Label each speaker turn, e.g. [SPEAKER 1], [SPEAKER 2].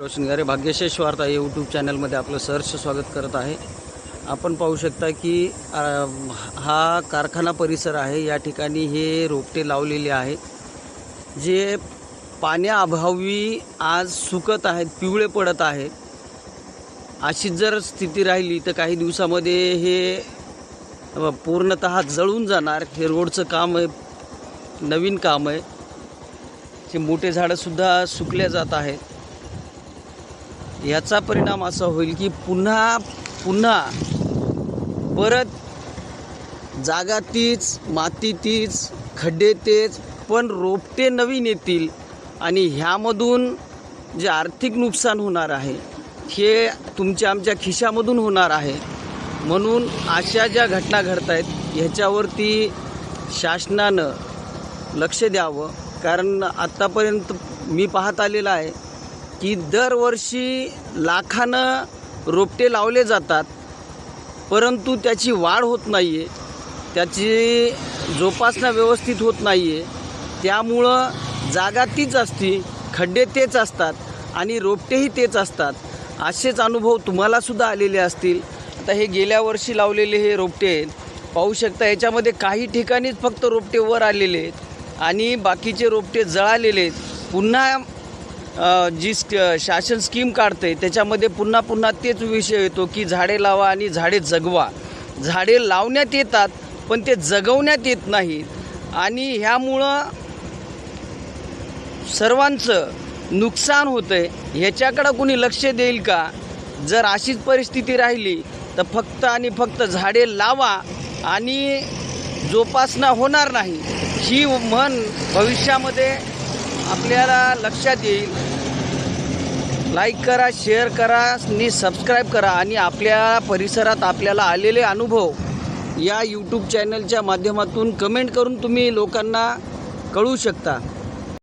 [SPEAKER 1] रोशनगारे भाग्यशेष वार्ता यूट्यूब चॅनलमध्ये आपलं सहर्ष स्वागत करत आहे. आपण पाहू शकता की हा कारखाना परिसर आहे. या ठिकाणी हे रोपटे लावलेले आहेत. जे पाण्याअभावी आज सुकत आहेत पिवळे पडत आहेत. अशीच जर स्थिती राहिली तर काही दिवसामध्ये हे पूर्णत पूर्णतः जळून जाणार. हे रोडचं काम आहे नवीन काम आहे. हे मोठे झाडंसुद्धा सुकल्या जात आहेत. याचा परिणाम असा होईल की पुन्हा पुन्हा परत जागा तीच माती तीच खड्डे तेच पण रोपटे नवीन येतील आणि ह्यामधून जे आर्थिक नुकसान होणार आहे हे तुमच्या आमच्या खिशामधून होणार आहे. म्हणून अशा ज्या घटना घडत आहेत ह्याच्यावरती शासनानं लक्ष द्यावं. कारण आत्तापर्यंत मी पाहत आलेलं आहे की दरवर्षी लाखानं रोपटे लावले जातात परंतु त्याची वाढ होत नाही आहे त्याची जोपासना व्यवस्थित होत नाही आहे त्यामुळं जागा तीच असती खड्डे तेच असतात आणि रोपटेही तेच असतात. असेच अनुभव तुम्हालासुद्धा आलेले असतील. आता हे गेल्या वर्षी लावलेले हे रोपटे आहेत. पाहू शकता याच्यामध्ये काही ठिकाणीच फक्त रोपटे वर आलेले आहेत आणि बाकीचे रोपटे जळालेले आहेत. पुन्हा जी स्क शासन स्कीम काढते त्याच्यामध्ये पुन्हा पुन्हा तेच विषय येतो की झाडे लावा आणि झाडे जगवा. झाडे लावण्यात येतात पण ते जगवण्यात येत नाहीत. आणि ह्यामुळं सर्वांचं नुकसान होतं आहे ह्याच्याकडं कुणी लक्ष देईल का? जर अशीच परिस्थिती राहिली तर फक्त आणि फक्त झाडे लावा आणि जोपासना होणार नाही. ही म्हण भविष्यामध्ये आपल्याला लक्षात येईल. लाईक करा शेअर करा आणि सबस्क्राईब करा आणि आपल्या परिसरात आपल्याला आलेले अनुभव या यूट्यूब चॅनलच्या माध्यमातून कमेंट करून तुम्ही लोकांना कळवू शकता.